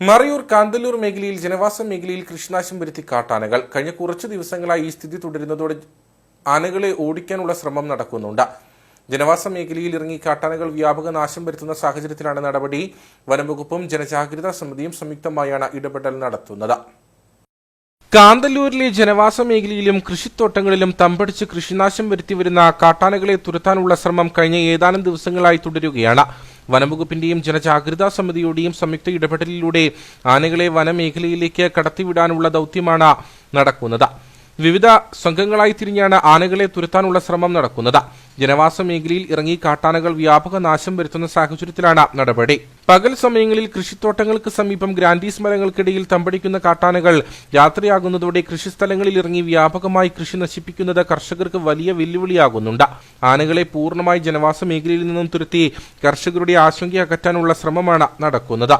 മറയൂർ കാന്തല്ലൂർ മേഖലയിൽ ജനവാസ മേഖലയിൽ കൃഷിനാശം വരുത്തി കാട്ടാനകൾ. കഴിഞ്ഞ കുറച്ച് ദിവസങ്ങളായി ഈ സ്ഥിതി തുടരുന്നതോടെ ആനകളെ ഓടിക്കാനുള്ള ശ്രമം നടക്കുന്നുണ്ട്. ജനവാസ മേഖലയിൽ ഇറങ്ങി കാട്ടാനകൾ വ്യാപക നാശം വരുത്തുന്ന സാഹചര്യത്തിലാണ് നടപടി. വനംവകുപ്പും ജനജാഗ്രതാ സമിതിയും സംയുക്തമായാണ് ഇടപെടൽ നടത്തുന്നത്. കാന്തല്ലൂരിലെ ജനവാസ മേഖലയിലും കൃഷിത്തോട്ടങ്ങളിലും തമ്പടിച്ച് കൃഷിനാശം വരുത്തിവരുന്ന കാട്ടാനകളെ തുരത്താനുള്ള ശ്രമം കഴിഞ്ഞ ഏതാനും ദിവസങ്ങളായി തുടരുകയാണ്. വനംവകുപ്പിന്റെയും ജനജാഗ്രതാ സമിതിയുടെയും സംയുക്ത ഇടപെടലിലൂടെ ആനകളെ വനമേഖലയിലേക്ക് കടത്തിവിടാനുള്ള ദൗത്യമാണ് നടക്കുന്നത്. വിവിധ സംഘങ്ങളായി തിരിഞ്ഞാണ് ആനകളെ തുരത്താനുള്ള ശ്രമം നടക്കുന്നത്. ജനവാസ മേഖലയിൽ ഇറങ്ങി കാട്ടാനകൾ വ്യാപക നാശം വരുത്തുന്ന സാഹചര്യത്തിലാണ് നടപടി. പകൽ സമയങ്ങളിൽ കൃഷിത്തോട്ടങ്ങൾക്ക് സമീപം ഗ്രാൻഡീസ് മരങ്ങൾക്കിടയിൽ തമ്പടിക്കുന്ന കാട്ടാനകൾ യാത്രയാകുന്നതോടെ കൃഷിസ്ഥലങ്ങളിൽ ഇറങ്ങി വ്യാപകമായി കൃഷി നശിപ്പിക്കുന്നത് കർഷകർക്ക് വലിയ വെല്ലുവിളിയാകുന്നുണ്ട്. ആനകളെ പൂർണമായി ജനവാസ മേഖലയിൽ നിന്നും തുരുത്തി കർഷകരുടെ ആശങ്ക അകറ്റാനുള്ള ശ്രമമാണ് നടക്കുന്നത്.